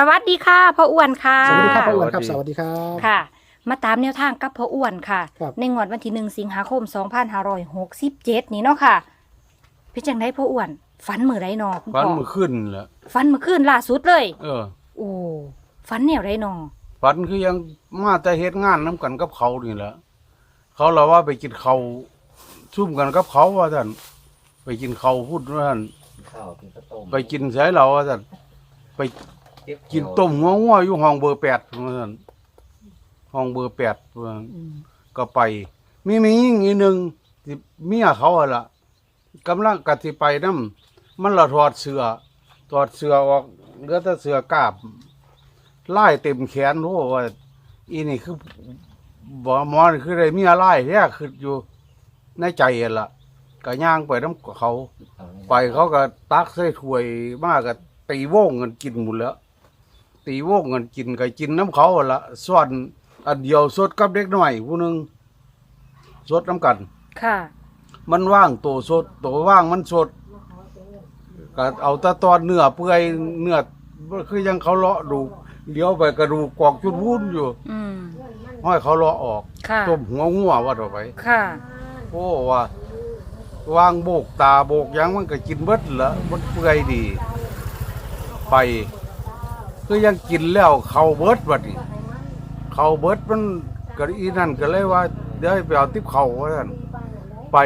สวัสดีค่ะพ่ออ้วนค่ะ สวัสดีครับพ่ออ้วนครับสสวัวัสสดีดีครับ ค่ะ มาตามแนวทางกับพ่ออ้วนค่ะครับในงวดวันที่หนึ่งสิงหาคม 2567 นี้เนาะค่ะพี่จังได้พ่ออ้วนฝันมือไรนอคุณฟันพ่อมือขึ้นแหละฝันเมื่อคืนล่าสุดเลย เออ โอ้ฝันแนวไรนอฟันคือยังมาแต่เฮ็ดงานน้กันกับเขานี่แหละเขาเราว่าไปกินเขาวซุ่มกันกับเขาว่าท่านไปกินเขาวพูดว่าท่านข้าวกินข้าวต้มไปกินใช้เราว่าท่านไป กินต้มหัวงัวอยู่ห้องเบอร์แปดว่าท่านห้องเบอร์แปดว่าซั่นก็ไป มีมียิ่งอีกหนึ่งที่เมียเขาอะล่ะกำลังกติไปน้ำมันละถอดเสือถอดเสือออกเหลือแต่เสือกาบไล่เต็มแขนโอ้ว่าอีนี่คือบ่มอนคือได้มีอะไรแท้คืออยู่ในใจนั่นล่ะก็ย่างไปน้ำเขา ไปเขาก็ตักใส่ถ้วยมากก็ตีว่งกันกินหมดแล้ว ตีโว่งกันกินก็กินน้ำเขาหั่นละส่วนอันเดียวสดกับเด็กน้อยผู้หนึงสดน้ำกัน ค่ะ มันว่างตัวสดตัวว่างมันสดก็เอาแตะตอนเนื้อเปื่อยเนื้อคือยังเขาเลาะดูเลี้ยวไปกระดูกกอกจุดวุ้นอยู่อืม ห้อยเขาเลาะออกค่ะ ต้มหัวงัวว่าต่อไป ค่ะ โอ้ว่าวางโบกตาโบกหยังมันก็กินเบิดละมันเปื่อยดี ไป คือยังกินแล้วเขาเบิดบัดนี้เขาเบิดมันก็อีนั่นก็เลยว่าเดี๋ยวให้ไปเอาติ๊บเขาว่าท่นไป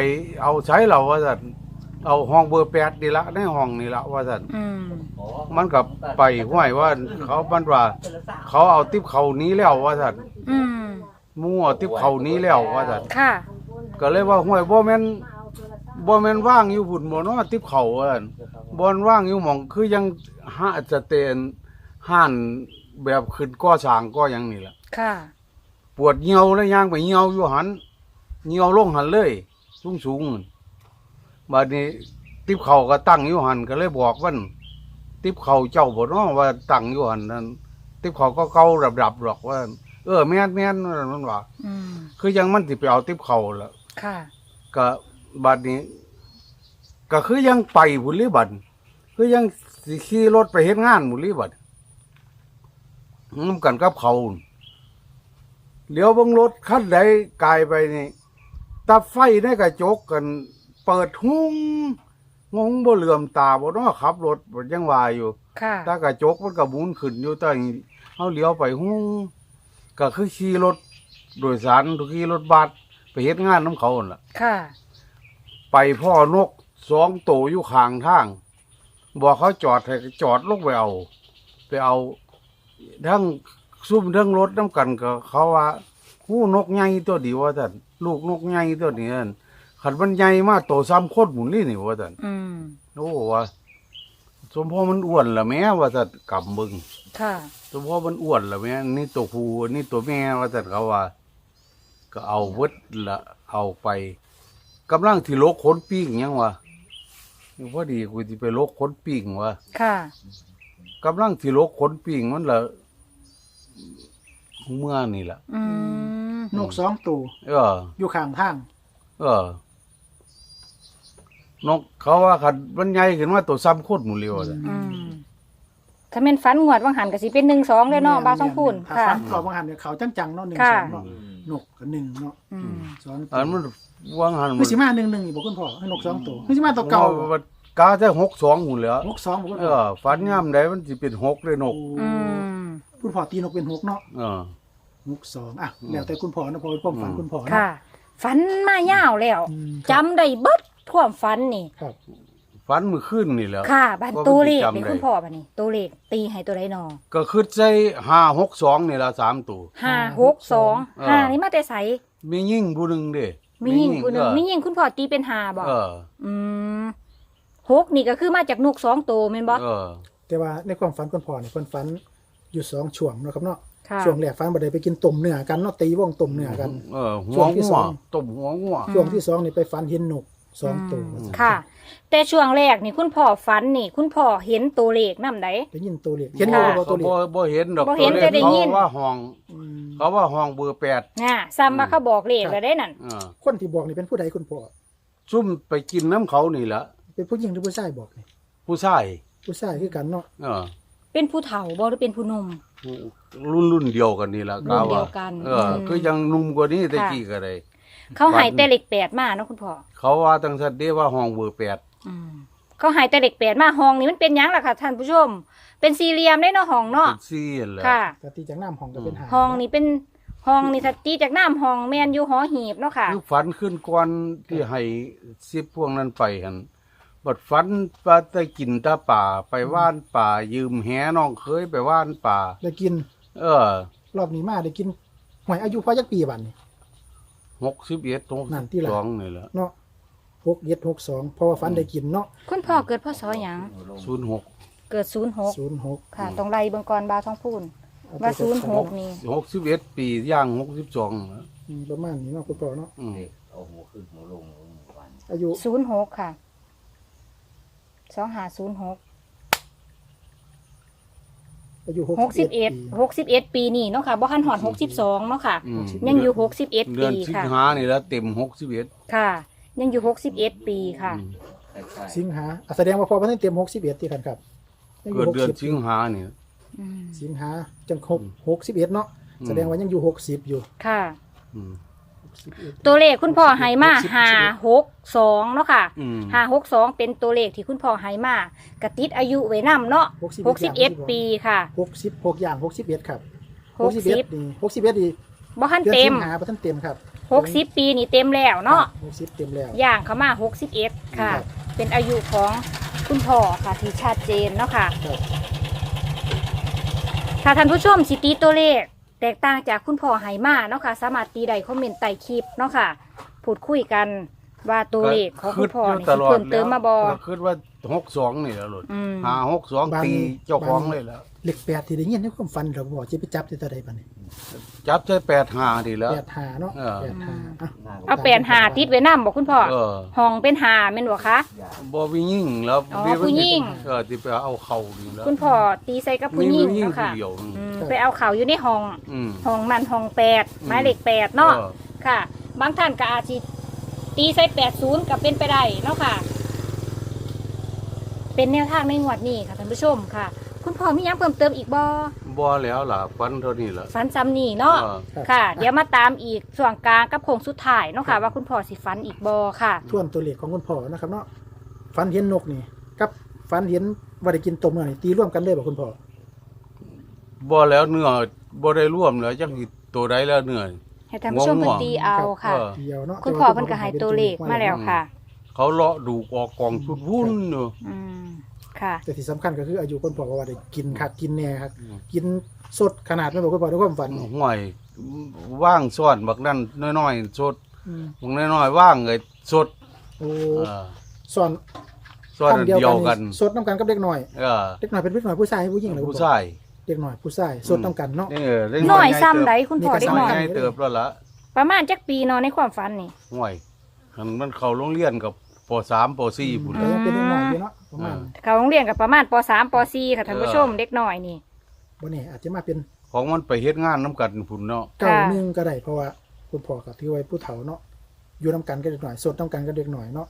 เอาใช้เราว่าท่นเอาห้องเบอร์แปดนี่ละในห้องนี่ละว่าท่นอืมมันกับไปห้วยว่าเขามันว่า เขาเอาติ๊บเขานี้แล้วว่าท่นอืมมั่วติ๊บเขานี้แล้วว่าท่นค่ะ ก็เลยว่าห้วยบ่แม่นบ่แม่นว่างอยู่พุ่นบ่เนาะติ๊บเขาว่าซั่นบ่อนว่างอยู่หม่องคือยังหาสเตน ห้านแบบขึ้นก่อสร้างก่อหยังนี่ล่ะค่ะ ปวดเหี่ยวแล้วย่างไปเหี่ยวอยู่หันเหี่ยวลงหันเลยสูงสูงๆนั่นบัดนี้ติ๊บเขาก็ตั้งอยู่หันก็เลยบอกว่าติ๊บเขาเจ้าบ่เนาะว่าตั้งอยู่หันนั่นติ๊บเขาก็เก่าดับๆหรอกว่า เออแม่นแม่นมันว่า อืม คือยังมันสิไปเอาติ๊บเขาล่ะค่ะ ก็บัดนี้ ก็คือยังไปบุรีบัดคือยังสิขี่รถไปเฮ็ดงานบุรีบัด น้ำกันกับเขาเดี๋ยวเบังรถคันใดกลายไปนี่ตาไฟในกระจกกัน เปิดหุ้งงงบ่เหลื่อมตาบ่เนาะขับรถบ่ยังว่าอยู่ค่ะตากระจกมันก็หมุนขึ้นอยู่ใต้เฮาเลี้ยวไปหุ้งก็คือขี่รถโดยสารขี่รถบัสไปเฮ็ดงานน้ำเขานั่นล่ะ ค่ะ ไปพ่อนกสองตัวอยู่ข้างทาง บอกเขาจอดให้จอดลงไปเอา ไปเอา ทั้งซุ่มทั้งรถน้ำกันก็ เขาว่าหูนกใหญ่ตัวดีว่าท่านลูกนกใหญ่ตัวนี้นั่นขันมันใหญ่มากโตซ้ำโคตรหมุนนี่นี่ว่าท่านอืมโอ้ว่าสมพ่อมันอ้วนละแม่ว่าท่านกำบึงค่ะ สมพ่อมันอ้วนละแม่นี่ตัวผู้นี่ตัวแม่ว่าท่านเขาว่า ก็เอาเวิดละเอาไปกำลังที่โลกขนปิ้งยังวะพอดีกูที่ไปโลกขนปิ้งวะค่ะ กำลังที่โลกขนปิ้งมันละเมื่อนี่ละอืมนกสองตัวเออ อยู่ข้างทางเออ นกเขาว่าขัดมันใหญ่ขึ้นมาตัวซ้ำโคตรหมูเรียวเลยอืมถ้าเป็นฝันงวดว่างหันก็สิเป็นหนึ่งสองเลยเนาะบาวสองพูนถ้าค่ะ ฟันก่อนบางหันเนี่ยเขาจังๆเนาะหนึ่งค่ะ สองเนาะนกกับหนึ่งเนาะอืม สองอันมันวางหันคือสิมาหนึ่งหนึ่งอีกบอกคุณพ่อให้นกสองตัวคือสิมาตัวเก่าว่ กาจะหกสองหมูแล้วนกสองบอกคุณเอพ่ออฝันย่ำใดมันจะเป็นหกเลยนกอืมคุณพ่อตีนกเป็นหกเนาะเออนกสองอะแล้วแต่คุณพ่อนะพ่อเป็นความฝันคุณพ่อเนาะค่ะ ฝันมายาวแล้วอืมจำได้เบิดความฝันนี่ ครับฝันมือขึ้นนี่แหล้ว ค่ะบันว่ามันตัวเลขสิจำเป็นได้คุณพ่อบันนี้ตัวเลขตีให้ตัวใดนอก็คือใจห้าหกสองนี่ละสามตัว ห้าหกสองเออ ห้านี่มาแต่ใสมียิ่งผู้หนึ่งเด้มียิ่งคุณหนึ่งเออมียิ่งคุณพ่อตีเป็นห้าบอกเออ อืม หกนี่ก็คือมาจากนกสองตัวแม่นบอกเออ แต่ว่าในความฝันคุณพ่อเนี่ยคนฝันอยู่สองช่วงเนาะครับเนาะค่ะช่วงแรกฝันบ่ได้ไปกินต้มเนื้อกันเนาะตีวงต้มเนื้อกัน เออหัช่ววงที่งัสวองต้มหัวงัวอืมช่วงที่สองนี่ไปฝันเห็นนกสองตัวอืมค่ะ แต่ช่วงแรกนี่คุณพ่อฝันนี่ คุณพ่อเห็นตัวเลขนำได ได้ยินตัวเลขเห็นอยู่ค่ะบ่ตัวเลขบ่บ่เห็นดอกบ่เห็นตัวลขแต่ได้ยิน เขาว่าห้อง อืมเขาว่าห้องเบอร์แปดน่ะซ้ำว่าเขาบอกเลขแล้วได้นั่น เออคนที่บอกนี่เป็นผู้ใดคุณพ่อ ซุ่มไปกินน้ำเขานี่แหละ เป็นผู้หญิงหรือผู้ชายบอกนี่ผู้ชายผู้ชายคือกันเนาะเออเป็นผู้เฒ่าบ่หรือเป็นผู้หนุ่ม รุ่นรุ่นเดียวกันนี่ละรุ่นกาเดีว่ายวกันเอออมคือยังหนุ่มกว่านี้แต่ค่ะกี้ก็ได้ เขาใหายแต่เหล็กแปดมาเนาะคุณพ่อเขาว่าตั้งแต่เด้ว่าห้องเบอร์แปดอืมเขาใหายแต่เหล็กแปดมาห้องนี้มันเป็นหยังล่ะค่ะท่านผู้ชม เป็นสี่เหลี่ยมได้เนาะห้องเนาะเป็นซี่นั่นแหละค่ะกตีจากน้ำห้องก็เป็นหาห้องนี้เป็นห้องนี่ถ้าตีจากน้ำห้องแมนอยู่หอหีบเนาะค่ะ คือฝันขึ้นก่อนที่ให้ซิบพวกนั้นไปหัน บัดฝันว่าได้กินตาป่าไปว่านป่า ยืมแหน้องเคยไปว่านป่า ได้กิน เออรอบนี้มาได้กินหวยอายุพอจักปีบัดนี้หกสิบเอ็ดหกนั่สินที่บละสองนี่แหละเนาะหกเย็ดหกสองเพราะว่าฟันได้กินเนาะคุณพ่อเกิดพศหยังศูนย์หกเกิดศูนย์หกศูนย์หกค่ะตรงไรเบิงกรบาวท้องพูนว่าศูนย์หกนี่หกสิบเอ็ดปีย่างหกสิบสองอืมประมาณนี้เนาะคุณพ่อเนาะอืมเอาหัวขึ้นหัวลงหัววันอายุศูนย์หกค่ะ สองหาศูนย์หกอายุหกสิบเอ็ดปีหกสิบเอ็ดปีนี่เนาะค่ะบ่คันหอดหกสิบสองเนาะค่ะ อืมยังอยู่หกสิบเอ็ดเดือปีนสิงค่ะ หานี่แล้วเต็มหกสิบเอ็ดค่ะ ยังอยู่หกสิบเอ็ดปีค่ะคล้ายๆสิงหาอะแสดงว่าพอพันเต็มหกสิบเอ็ดที่กันครับยังอเกิยู่ดหกเดือนสิบสิงหานี่ อืมสิงหาจังหกหกสิบเอ็ดเนาะแสดงว่ายังอยู่หกสิบอยู่ ค่ะ อืม61 ตัวเลขคุณพ่อให้มาหกสิบห้าหกสองเนาะค่ะอืมห้าหกสองเป็นตัวเลขที่คุณพ่อให้มากระติดอายุไว้นํเนาะหกสิบเอ็ดปีค่ะหกสิบหกอย่างหกสิบเอ็ดครับหกสิบนี่หกสิบเอ็ดนี่บ่คันเดือนเต็สิมงหาบ่ทันเต็มครับหกสิบปีนี่เต็มแล้วเนาะหกสิบเต็มแล้ว ย่างเข้ามาหกสิบเอ็ดค่ะ ครับ เป็นอายุของคุณพ่อค่ะที่ชัดเจนเนาะค่ะ ครับถ้าท่านผู้ชมสิตีตัวเลข แตกต่างจากคุณพ่อไหมาเนาะค่ะ สามารถตีได้คอมเมนต์ใต้คลิปเนาะค่ะ พูดคุยกันว่าตัวเลขของคุณพ่อนี่สิเพิ่มเติมมาบอ ก็คิดว่าหกสองนี่แหล้วหลุดอืม หาหกสองตีเจ้าของเลยแล้ว เหล็กแปดที่ได้ยินในความฝันเราบอกจะไปจับที่ตัวใดบ้านี่ จับใช้แปดหาดีแล้ว แปดหาเนาะเออ แปดหาอะเอาแปลนหาติดไว้นํบอกคุณพ่อเออห้องเป็นหาแม่นบ่คะ บ่มียิ่งแล้วอ๋อผู้หญิง เออที่ไปเอาเข่านี่แล้วคุณพ่อตีใส่กับผู้มีหญิงผู้หญิงเนาะผู้ค่ะเดียวอืมไปเอาเขาอยู่ในห้องอืม ห้องมันห้องแปดหมายเลขแปดเนาะออค่ะ บางท่านก็อาจจะตีใส่แปดศูนย์กับเป็นไปได้เนาะค่ะ เป็นแนวทางในงวดนี้ค่ะท่านผู้ชมค่ะ คุณพ่อมีหยังเพิ่มเติมอีกบ่บ่แล้วล่ะฟันเท่านี้ล่ะ ฝันซ้ำนี่เนาะเออค่ะ เดี๋ยวมาตามอีกส่วนกลางกับโค้งสุดท้ายเนาะค่ะ ว่าคุณพ่อสิฝันอีกบ่ค่ะทวนตัวเลขของคุณพ่อนะครับเนาะฝันเห็นนกนี่กับฝันเห็นว่าได้กินต้มเนื้อนี่ตีร่วมกันเลยบอกคุณพ่อบ่แล้วเนื้อบ่ได้ร่วมแล้วจังสิตัวใดแล้วเนื้อ ให้ท่านผู้ชมง่เพิ่วงนๆตีเอาค่ะเออเดียวเนาะคุณพ่อเพิ่นก็ให้ตัวเลขมาแล้วค่ะ เขาเลาะดูกออกกองชุดวุ่นอยู่อืม ค่ะแต่ที่สำคัญก็คืออายุคุณพ่อว่าได้กินคักกินแน่ครับอืมกินสดขนาดไม่บอกคุณพ่อในความฝันห่วยว่างซ่อนบักนั่นน้อยๆสดอืมบักน้อยๆว่างเลยสดโอ้เออสอนซ่อนอันเดียวกัน สดน้ำกันกับเด็กหน่อย เออเด็กหน่อยเป็นเด็กหน่อยผู้ชายให้ผู้หญิงเหรอคุณผู้พ่อชายเด็กหน่อยผู้ชายสดน้ำกันเนาะเออได้น้อยใหญ่ซ้ำเติบใดคุณพ่อนี่ก็เด็กซ้ำน้อยใหญ่เติบแล้วล่ะประมาณจักปีเนาะในความฝันนี่ห่วยมันมันเข้าโรงเรียนกับ ปสามปสี่พุ่นก็ยังเป็นเด็กหน่อยอยู่เนาะประมาณเขาโรงเรียนกับประมาณป .3 ป .4 ค่ะท่านผู้ชมเด็กน้อยนี่ วันนี้อาจจะมาเป็นของมันไปเฮ็ดงานน้ำกันพุ่นเนาะ เก้าค่ะหนึ่งก็ได้เพราะว่าคุณพ่อกับที่ไว้ผู้เฒ่าเนาะอยู่น้ำกันก็เด็กหน่อยสดน้ำกันก็เด็กหน่อยเนาะ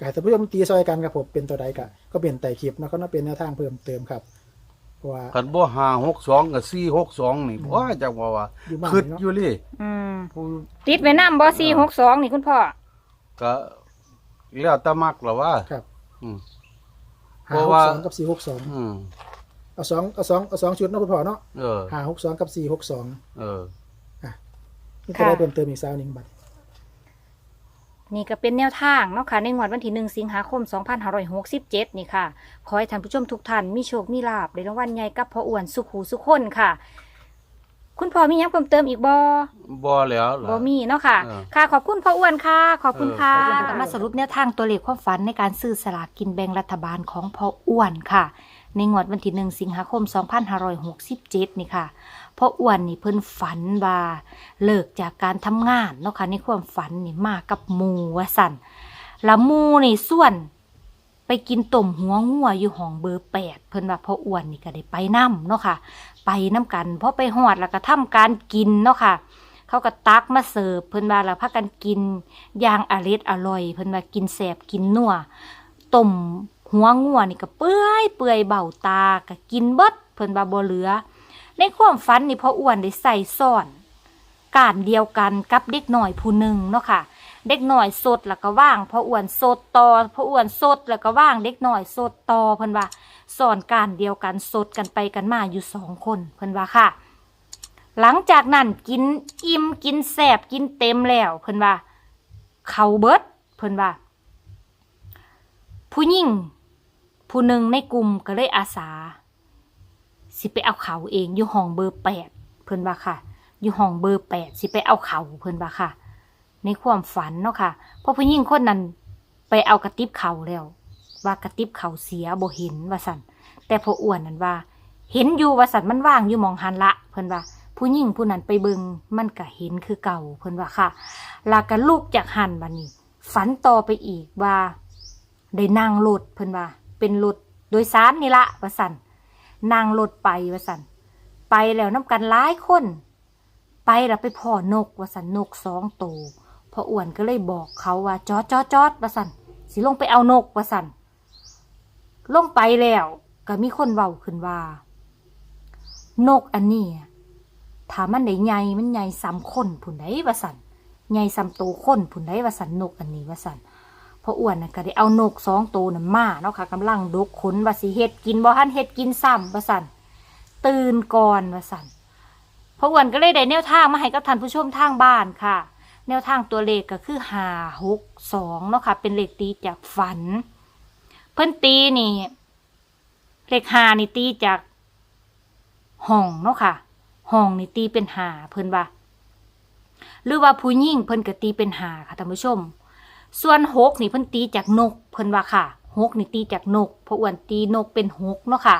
กายแต่ผู้ชมตีซอยกันครับผมเป็นตัวใดกะก็เป็นไต่คลิปเนาะก็น่าเป็นแนวทางเพิ่มเติมครับเพราะว่า คันบ่หาหกสองกับสี่หกสองนี่ว่าจังว่าว่าอยู่บ้านคิดเนาะอยู่เลยอืมผู้ติดไว้นำบ่462นี่คุณพ่อก็ แล้วแตะมักหรอว่า ครับอืม เพหาราะหกว่า สองกับสี่หกสองอืม เอาสองเอาสองเอาสองชุดเนาะคุณพ่อเนาะเออ หาหกสองกับสี่หกสองเออ นี่ก็ได้เพิ่มเติมอีกสาวหนึ่งบัตรนี่ก็เป็นแนวทางเนาะค่ะในงวดวันที่ 1 สิงหาคม 2567 นี่ค่ะ ขอให้ท่านผู้ชมทุกท่านมีโชค มีลาภในรางวัลใหญ่กับพ่ออ้วนสุขหูสุขคนค่ะ คุณพ่อมีหยังเพิ่มเติมอีกบ่บ่แล้วล่ะ บ่มีเนาะค่ะ เออ ค่ะ ขอบคุณพ่ออ้วนค่ะ ขอบคุณค่ะเออขอบคุณค่ะมาสรุปแนวทางตัวเลขความฝันในการซื้อสลากกินแบ่งรัฐบาลของพ่ออ้วนค่ะ ในงวดวันที่ 1 สิงหาคม 2567 นี่ค่ะพ่ออ้วนนี่เพิ่นฝันว่าเลิกจากการทำงานเนาะค่ะในความฝันนี่มากับหมู่ว่าสั่นแล้วหมู่นี่ส่วน ไปกินต้มหัวงัวอยู่ห้องเบอร์แปดเพิ่นว่าพ่ออ้วนนี่ก็ได้ไปนํเนาะค่ะ ไปน้ำกันพอไปหอดแล้วก็ทำการกินเนาะค่ะ เขาก็ตักมาเสิร์ฟเพิ่นว่าแล้วพากันกินอย่างอร็ดอร่อย เพิ่นว่ากินแสบกินนัวต้มหัวงัวนี่ก็เปื่อยเปื่อยเบาตาก็กินเบิดเพิ่นว่าบ่เหลือ ในความฝันนี่พ่ออ้วนได้ใส่ซ่อนการเดียวกันกับเด็กหน่อยผู้หนึ่งเนาะค่ะ เด็กหน่อยสดแล้วก็ว่างพออ้วนสดต่อพออ้วนสดแล้วก็ว่างเด็กหน่อยสดต่อเพิ่นว่าสอนการเดียวกันสดกันไปกันมาอยู่สองคนเพิ่นว่าค่ะ หลังจากนั้นกินอิ่มกินแสบกินเต็มแล้วเพิ่นว่า เขาเบิดเพิ่นว่า ผู้หญิงผู้หนึ่งในกลุ่มก็เลยอาสา สิไปเอาเขาเองอยู่ห้องเบอร์แปดเพิ่นว่าค่ะ อยู่ห้องเบอร์แปดสิไปเอาเขาเพิ่นว่าค่ะ ในความฝันเนาะค่ะ เพราะผู้หญิงคนนั้นไปเอากระติบเขาแล้ว ว่ากระติบเขาเสียบ่เห็นว่าสันแต่พออ้วนนั้นว่า เห็นอยู่ว่าสันมันว่างอยู่มองหันละ เพิ่นว่า ผู้หญิงผู้นั้นไปเบิงมันก็เห็นคือเก่าเพิ่นว่าค่ะลากันลูกจากหันบันนี้ ฝันต่อไปอีกว่าได้นั่งรถเพิ่นว่า เป็นรถโดยสารนี่ละว่าสันนั่งรถไปว่าสันไปแล้วน้ำกันหลายคน ไปแล้วไปพ่อนกว่าสันนกสองตัว พออ้วนก็เลยบอกเขาว่าจอดจอดจอดว่าสันสิลงไปเอานกว่าสันลงไปแล้ว ก็มีคนเว้าขึ้นว่า นกอันนี้ถ้ามันได้ใหญ่มันใหญ่ซ้ำคนผุนไดว่าสันใหญ่ซ้ำโตวคนผุนไดว่าสันนกอันนี้ว่าสันพออ้วนน่ะก็ได้เอานกสองตัวน่ะมาเนาะค่ะกำลังดกขนว่าสิเฮ็ดกินบ่ทันเฮ็ดกินซ้ำว่าสันตื่นก่อนว่าสันพออ้วนก็เลยได้แนวทางมาให้กับท่านผู้ชมทางบ้านค่ะ แนวทางตัวเลขก็คือหาหกสองเนาะค่ะ เป็นเลขตีจากฝัน เพิ่นตีนี่ เลขหานี่ตีจากห้องเนาะค่ะห้องนี่ตีเป็นหาเพิ่นว่าหรือว่าผู้หญิงเพิ่นก็ตีเป็นหาค่ะท่านผู้ชม ส่วนหกนี่เพิ่นตีจากนก เพิ่นว่าค่ะหกนี่ตีจากนกเพราะอ้วนตีนกเป็นหกเนาะค่ะ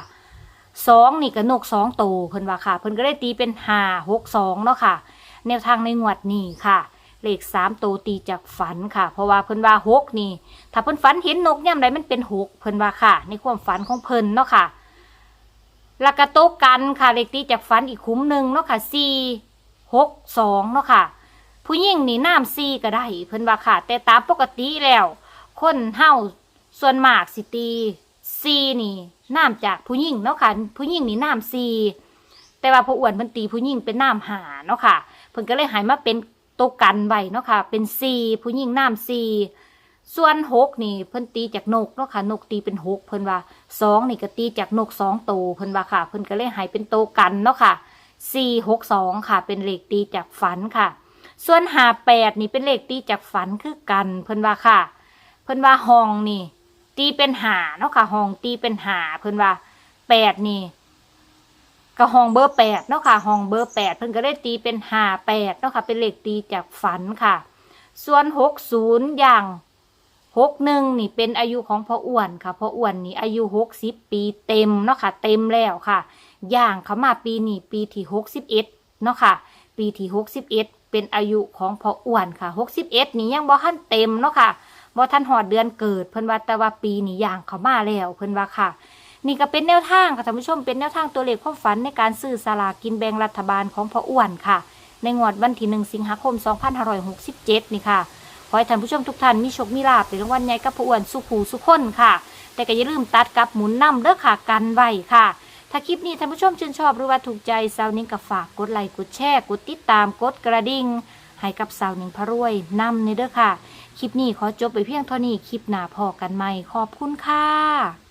สองนี่ก็นกสองโตวเพิ่นว่าค่ะ เพิ่นก็ได้ตีเป็นหาหกสองเนาะค่ะ แนวทางในงวดนี้ค่ะ เลขสามโตวตีจากฝันค่ะ เพราะว่าเพิ่นว่าหกนี่ ถ้าเพิ่นฝันเห็นนกย่ำใดมันเป็นหกเพิ่นว่าค่ะ ในความฝันของเพิ่นเนาะค่ะแล้วก็โตกันค่ะเลขตีจากฝันอีกคุ้มหนึ่งเนาะค่ะสี่หกสองเนาะค่ะ ผู้หญิงนี่น้ำซีก็ได้เพิ่นว่าค่ะ แต่ตามปกติแล้ว คนเฮาส่วนมากสิตีซีนี่น้ำจากผู้หญิงเนาะค่ะ ผู้หญิงนี่น้ำซีแต่ว่าพออ้วนเพิ่นตีผู้หญิงเป็นน้ำหาเนาะค่ะเพิ่นก็เลยหายมาเป็น ตวกันไว้เนาะค่ะ เป็นซีผู้หญิงน้ำซีส่วนหกนี่เพิ่นตีจากนกเนาะค่ะ นกตีเป็นหกเพิ่นว่าสองนี่ก็ตีจากนกสองโตวเพิ่นว่าค่ะ เพิ่นก็เลยหายเป็นโตกันเนาะค่ะสี่หกสองค่ะ เป็นเลขตีจากฝันค่ะ ส่วนหาแปดนี่เป็นเลขตีจากฝันคือกันเพิ่นว่าค่ะ เพิ่นว่าห้องนี่ ตีเป็นหาเนาะค่ะห้องตีเป็นหาเพิ่นว่าแปดนี่ ก็ห้องเบอร์แปดเนาะค่ะห้องเบอร์แปดเพิ่นก็ได้ตีเป็นหาแปดเนาะค่ะ เป็นเลขตีจากฝันค่ะ ส่วนหกศูนย์อย่างหกหนึ่งนี่เป็นอายุของพ่ออ้วนค่ะพ่ออ้วนนี่อายุหกสิบปีเต็มเนาะค่ะ เต็มแล้วค่ะ ย่างเขามาปีนี้ปีที่หกสิบเอ็ดเนาะค่ะ ปีที่หกสิบเอ็ดเป็นอายุของพ่ออ้วนค่ะหกสิบเอ็ดนี่ยังบ่ทันเต็มเนาะค่ะบ่ทันหอดเดือนเกิด เพิ่นว่าแต่ว่าปีนี้ย่างเขามาแล้วเพิ่นว่าค่ะ นี่ก็เป็นแนวทางค่ะท่านผู้ชมเป็นแนวทางตัวเลขความฝันในการซื้อสลากกินแบ่งรัฐบาลของพ่ออ้วนค่ะ ในงวดวันที่1สิงหาคม 2567 นี่ค่ะ ขอให้ท่านผู้ชมทุกท่านมีโชคมีลาภในรางวัลใหญ่กับพ่ออ้วนสุขหูสุขคนค่ะ แต่ก็อย่าลืมตัดกับหมุนนํเด้อค่ะกันไว้ค่ะ ถ้าคลิปนี้ท่านผู้ชมชื่นชอบหรือว่าถูกใจสาวนิ้งก็ฝากกดไลค์กดแชร์กดติดตามกดกระดิ่งให้กับสาวนิงพระรวยนำในเด้อค่ะ คลิปนี้ขอจบไปเพียงเท่านี้คลิปหน้าพอกันใหม่ขอบคุณค่ะ